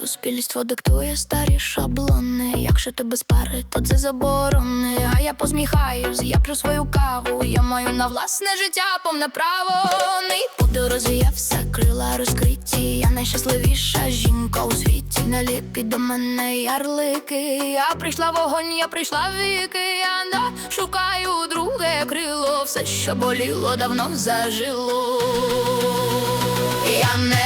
Суспільство диктує старі шаблони. Якщо ти без пари, то це заборони. А я посміхаюсь, я п'ю свою каву. Я маю на власне життя повне право. Не по дорозі я все крила розкриті. Я найщасливіша жінка у світі. Наліпіть до мене ярлики. Я прийшла вогонь, я прийшла віки. Я не шукаю друге крило. Все, що боліло, давно зажило. Я не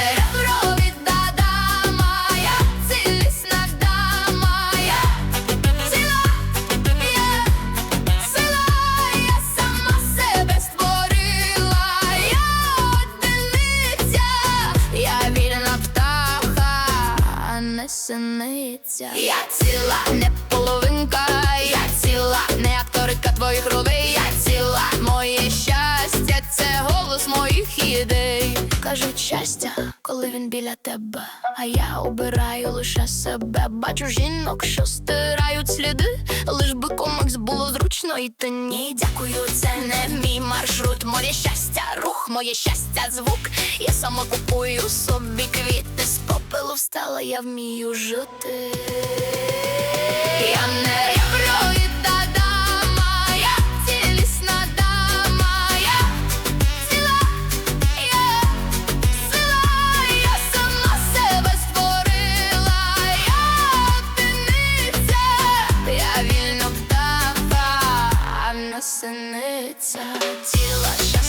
синиця. Я ціла, не половинка, я ціла, не акторика твоїх ролей, я ціла, моє щастя, це голос моїх ідей. Кажуть щастя, коли він біля тебе, а я обираю лише себе. Бачу жінок, що стирають сліди, лиш би комусь було зручно йти. Ні, дякую, це не мій маршрут. Моє щастя, рух, моє щастя, звук. Я сама купую собі я вмію жити. Я не євроїдна дама, я цілісна дама, я я сила, я сама себе створила, я я вільна птаха, а не синиця. Ціла